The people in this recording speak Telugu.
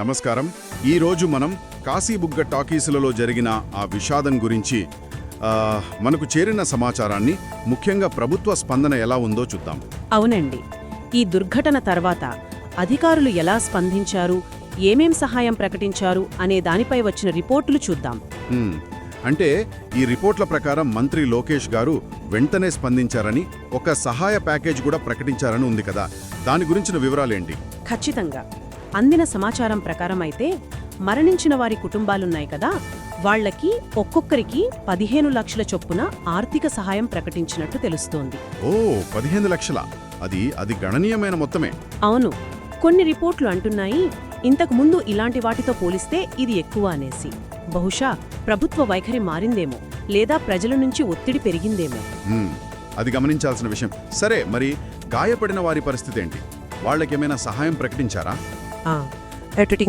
నమస్కారం. ఈ రోజు మనం కాశీబుగ్గ టాకీసులలో జరిగిన ఆ విషాదం గురించి మనకు చేరిన సమాచారాన్ని ముఖ్యంగా ప్రభుత్వ స్పందన ఎలా ఉందో చూద్దాం. అవునండి. ఈ దుర్ఘటన తర్వాత అధికారులు ఎలా స్పందించారు ఏమేం సహాయం ప్రకటించారు అనే దానిపై వచ్చిన రిపోర్టులు చూద్దాం. అంటే ఈ రిపోర్ట్ల ప్రకారం మంత్రి లోకేష్ గారు వెంటనే స్పందించారని ఒక సహాయ ప్యాకేజ్ కూడా ప్రకటించారని ఉంది కదా. దాని గురించిన వివరాలేంటి? ఖచ్చితంగా. అందిన సమాచారం ప్రకారం అయితే మరణించిన వారి కుటుంబాలున్నాయి కదా వాళ్ళకి ఒక్కొక్కరికి పదిహేను లక్షల చొప్పున ఆర్థిక సహాయం ప్రకటించినట్టు తెలుస్తోంది. ఓ పదిహేను లక్షల. అది అది గణనీయమైన మొత్తమే. అవును. కొన్ని రిపోర్ట్లు అంటున్నాయి ఇంతకు ముందు ఇలాంటి వాటితో పోలిస్తే ఇది ఎక్కువ అనేసి. బహుశా ప్రభుత్వ వైఖరి మారిందేమో లేదా ప్రజల నుంచి ఒత్తిడి పెరిగిందేమో. అది గమనించాల్సిన విషయం. సరే మరి గాయపడిన వారి పరిస్థితి ఏంటి? వాళ్ళకేమైనా సహాయం ప్రకటించారా? ఆ, అటు